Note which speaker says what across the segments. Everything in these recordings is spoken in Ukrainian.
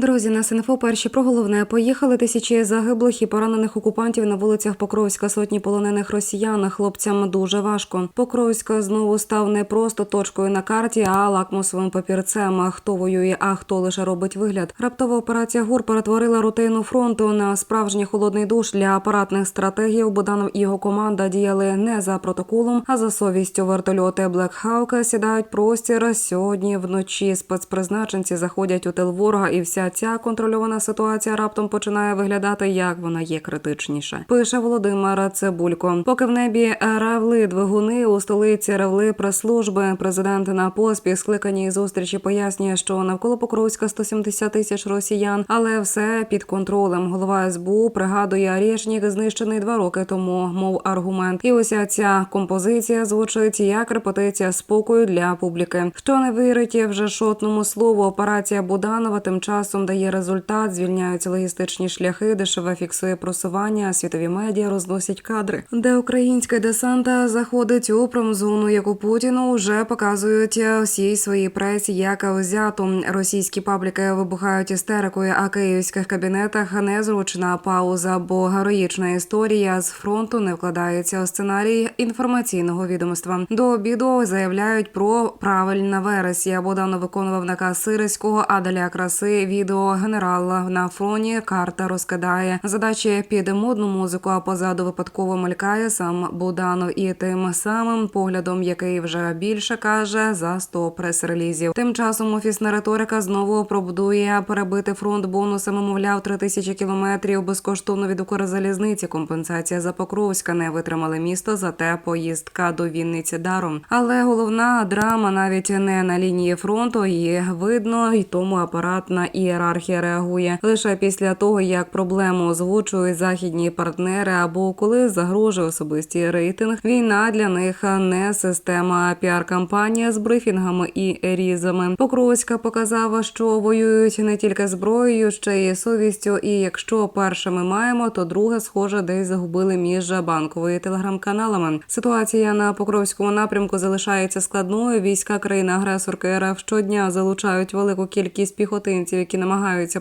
Speaker 1: Друзі, на СНФО перші про головне поїхали тисячі загиблих і поранених окупантів на вулицях Покровська. Сотні полонених росіян. Хлопцям дуже важко. Покровська знову став не просто точкою на карті, а лакмусовим папірцем. Хто воює, а хто лише робить вигляд. Раптова операція ГУР перетворила рутину фронту на справжній холодний душ для апаратних стратегів. Буданов і його команда діяли не за протоколом, а за совістю. Вертольоти Hawk сідають простір. Сьогодні вночі спецпризначенці заходять у тил ворога, і вся ця контрольована ситуація раптом починає виглядати, як вона є критичніше. Пише Володимир Цибулько. Поки в небі ревли двигуни у столиці ревли прес-служби. Президент на поспіх скликаній зустрічі пояснює, що навколо Покровська 170 тисяч росіян, але все під контролем. Голова СБУ пригадує Арєшнік знищений два роки тому, мов аргумент. І уся ця композиція звучить як репетиція спокою для публіки. Хто не вірить вже шотному слову, операція Буданова тим часом дає результат. Звільняються логістичні шляхи, дешеве фіксує просування. Світові медіа розносять кадри, де українська десанта заходить у промзону, яку Путіну вже показують всій своїй пресі, як взяту. Російські пабліки вибухають істерикою, а київських кабінетах незручна пауза, бо героїчна історія з фронту не вкладається у сценарій інформаційного відомства. До обіду заявляють про правильна вересія. Богдано виконував наказ Сириського, а для краси відео генерала на фроні карта розкидає задачі під модну музику. А позаду випадково мелькає сам Буданов і тим самим поглядом, який вже більше каже за 100 прес-релізів. Тим часом офісна риторика знову пробудує перебити фронт бонусами. Мовляв, три тисячі кілометрів безкоштовно від Укрзалізниці. Компенсація за Покровська не витримали місто. Зате поїздка до Вінниці даром. Але головна драма навіть не на лінії фронту. Її видно, і тому апаратна ієрархія реагує лише після того, як проблему озвучують західні партнери, або коли загрожує особистий рейтинг. Війна для них не система, піар-кампанія з брифінгами і різами. Покровська показала, що воюють не тільки зброєю, ще й совістю. І якщо перше ми маємо, то друге, схоже, десь загубили між банковою телеграм-каналами. Ситуація на Покровському напрямку залишається складною. Війська країни-агресорки РФ щодня залучають велику кількість піхотинців, які намагаються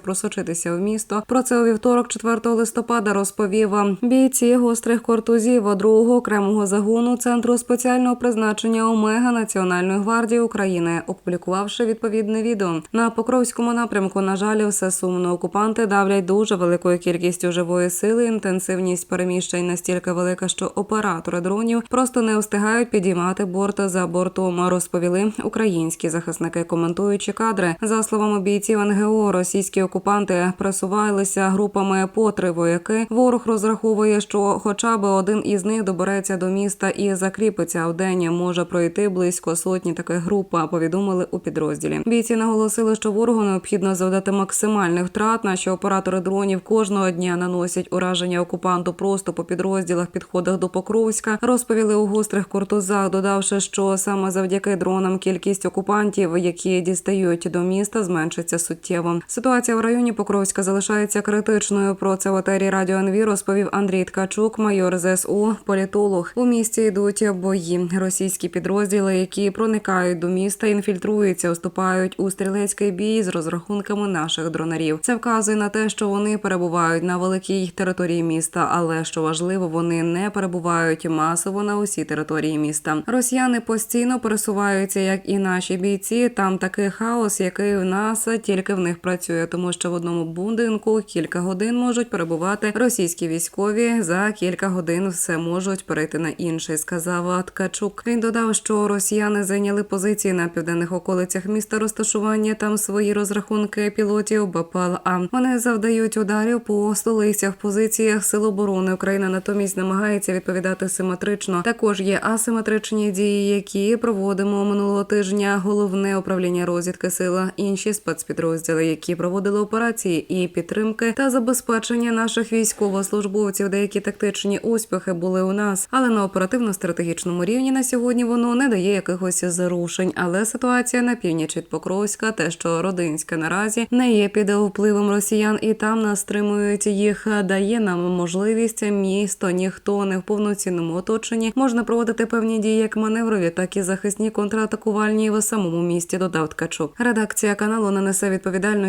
Speaker 1: просочитися в місто. Про це у вівторок, 4 листопада, розповів бійці гострих кортузів другого окремого загону центру спеціального призначення Омега Національної гвардії України, опублікувавши відповідне відео на Покровському напрямку. На жаль, все сумно. Окупанти давлять дуже великою кількістю живої сили. Інтенсивність переміщень настільки велика, що оператори дронів просто не встигають підіймати борт за бортом. Розповіли українські захисники, коментуючи кадри. За словами бійців НГО, російські окупанти просувалися групами по три вояки. Ворог розраховує, що хоча б один із них добереться до міста і закріпиться в день. Може пройти близько сотні таких груп. Повідомили у підрозділі. Бійці наголосили, що ворогу необхідно завдати максимальних втрат. Наші оператори дронів кожного дня наносять ураження окупанту просто по підрозділах, підходах до Покровська. Розповіли у гострих кортузах, додавши, що саме завдяки дронам кількість окупантів, які дістають до міста, зменшиться суттєво. Ситуація в районі Покровська залишається критичною. Про це в етері радіо НВ розповів Андрій Ткачук, майор ЗСУ, політолог. У місті йдуть бої. Російські підрозділи, які проникають до міста, інфільтруються, вступають у стрілецький бій з розрахунками наших дронарів. Це вказує на те, що вони перебувають на великій території міста, але що важливо, вони не перебувають масово на усій території міста. Росіяни постійно пересуваються, як і наші бійці. Там такий хаос, який в нас тільки в них працює, тому що в одному будинку кілька годин можуть перебувати російські військові. За кілька годин все можуть перейти на інший. Сказав Ткачук. Він додав, що росіяни зайняли позиції на південних околицях міста розташування. Там свої розрахунки пілотів БПЛА. Вони завдають ударів по столицях, позиціях сил оборони. Україна натомість намагається відповідати симетрично. Також є асиметричні дії, які проводимо минулого тижня. Головне управління розвідки сила, інші спецпідрозділи, які проводили операції і підтримки та забезпечення наших військовослужбовців. Деякі тактичні успіхи були у нас, але на оперативно-стратегічному рівні на сьогодні воно не дає якихось зарушень. Але ситуація на північ від Покровська, те, що Родинське наразі не є під впливом росіян, і там нас стримують їх, дає нам можливість місто ніхто не в повноцінному оточенні можна проводити певні дії як маневрові, так і захисні контратакувальні в самому місті. Додав Ткачук. Редакція каналу не несе відповідальності